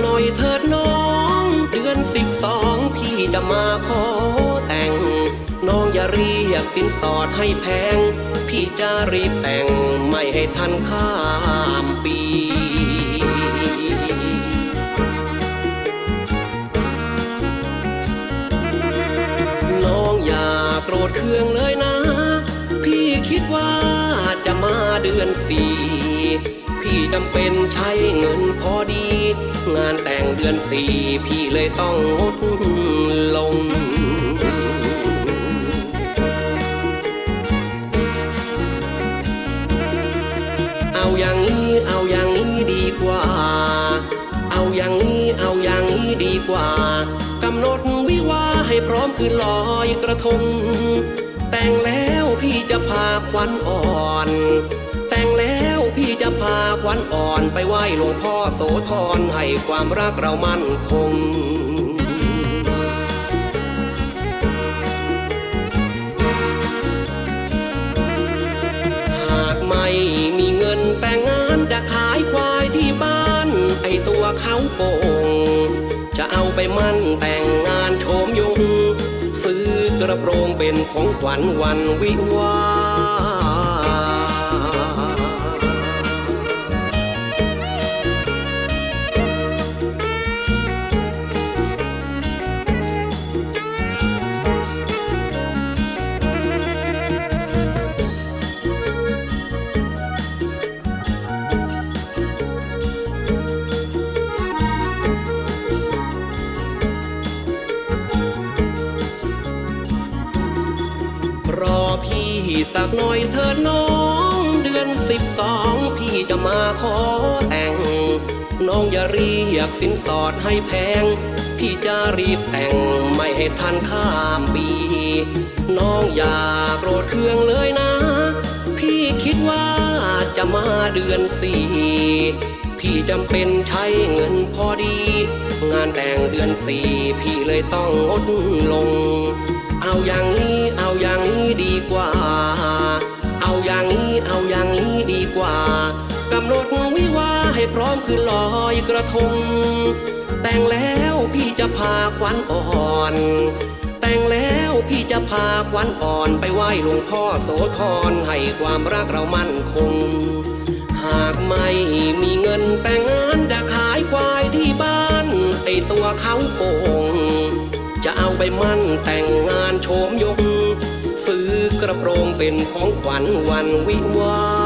หน่อยเถิดน้อง เดือนสิบสองพี่จะมาขอแต่ง น้องอย่าเรียกสินสอดให้แพง พี่จะรีบแต่งไม่ให้ทันข้ามปีน้องอย่าโกรธเคืองเลยนะ พี่คิดว่าจะมาเดือนสี่ จำเป็นใช้เงินพอดี งานแต่งเดือนสี่พี่เลยต้องงดลงเอาอย่างนี้เอาอย่างนี้ดีกว่า เอาอย่างนี้เอาอย่างนี้ดีกว่ากำหนดวิวาให้พร้อมคืนลอยกระทง แต่งแล้วพี่จะพาควันอ่อน จะพาควันอ่อนไปไหว้หลวงพ่อโสธรให้ความรักเรามั่นคงหากไม่มีเงินแต่งงานจะขายควายที่บ้านไอตัวเขาโป่งจะเอาไปมั่นแต่งงานโชมยง ซื้อกระโปรงเป็นของขวัญวันวิวา สักหน่อยเถิดน้องเดือนสิบสองพี่จะมาขอแต่ง น้องอย่าเรียกสินสอดให้แพง พี่จะรีบแต่งไม่ให้ทันข้ามปี น้องอย่าโกรธเคืองเลยนะ พี่คิดว่าจะมาเดือนสี่พี่จำเป็นใช้เงินพอดี งานแต่งเดือนสี่พี่เลยต้องงดลง เอาอย่างนี้เอาอย่างนี้ดีกว่า เอาอย่างนี้เอาอย่างนี้ดีกว่ากำหนดวิวาให้พร้อมคืนลอยกระทง แต่งแล้วพี่จะพาควันอ่อน แต่งแล้วพี่จะพาควันอ่อนไปไหว้หลวงพ่อโสธรให้ความรักเรามั่นคง หากไม่มีเงินแต่งงานจะขายควายที่บ้านไอตัวเขาโป่ง จะเอาไปมั่นแต่งงานโฉมยง ซื้อกระโปรงเป็นของขวัญวันวิวา